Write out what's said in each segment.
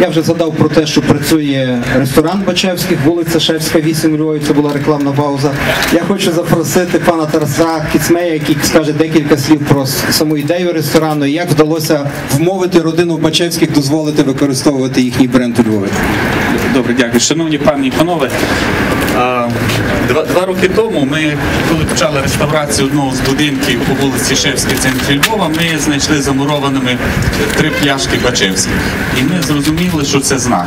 Я вже згадав про те, що працює ресторан Бачевських, вулиця Шевська, 8 Львові. Це була рекламна пауза. Я хочу запросити пана Тараса Кіцмея, який скаже декілька слів про саму ідею ресторану і як вдалося вмовити родину Бачевських дозволити використовувати їхній бренд у Львові. Добре, дякую. Шановні пані і панове, два, два роки тому ми, коли почали реставрацію одного з будинків по вулиці Шевській, центрі Львова, ми знайшли замурованими три пляшки Бачевських. І ми зрозуміли, що це знак.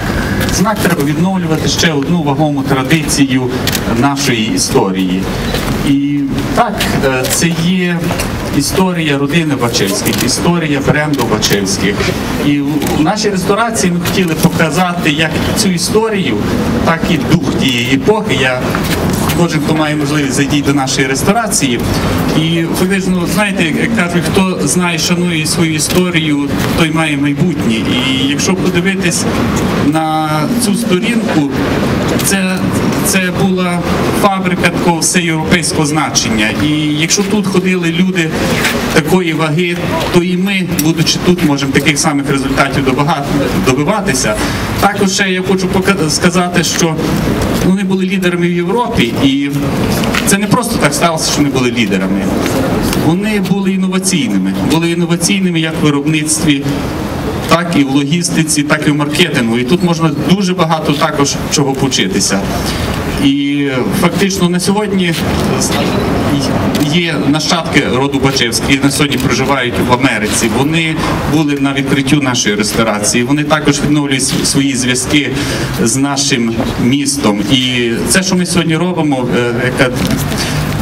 Знак треба відновлювати ще одну вагому традицію нашої історії. І так, е, це є історія родини Бачевських, історія бренду Бачевських. І в нашій ресторації ми хотіли показати як цю історію, так і дух тієї епохи. Я Кожен, хто має можливість зайдіть до нашої ресторації. І фактично, знаєте, як кажуть, хто знає, шанує свою історію, той має майбутнє. І якщо подивитись на цю сторінку, це, це була фабрика такого всеєвропейського значення. І якщо тут ходили люди такої ваги, то і ми, будучи тут, можемо таких самих результатів добиватися. Також ще я хочу сказати, що вони були лідерами в Європі, і це не просто так сталося, що вони були лідерами. Вони були інноваційними, були інноваційними як в виробництві, так і в логістиці, так і в маркетингу. І тут можна дуже багато також чого повчитися. І фактично на сьогодні є нащадки роду Бачевських, які на сьогодні проживають в Америці. Вони були на відкриттю нашої ресторації. Вони також відновлюють свої зв'язки з нашим містом. І це, що ми сьогодні робимо, е, яка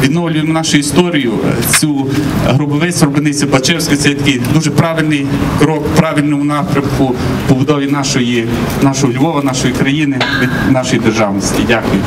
відновлюємо нашу історію. Цю гробовець робиниця Бачевська це такий дуже правильний крок правильному напрямку побудові нашої нашого Львова, нашої країни, нашої державності. Дякую.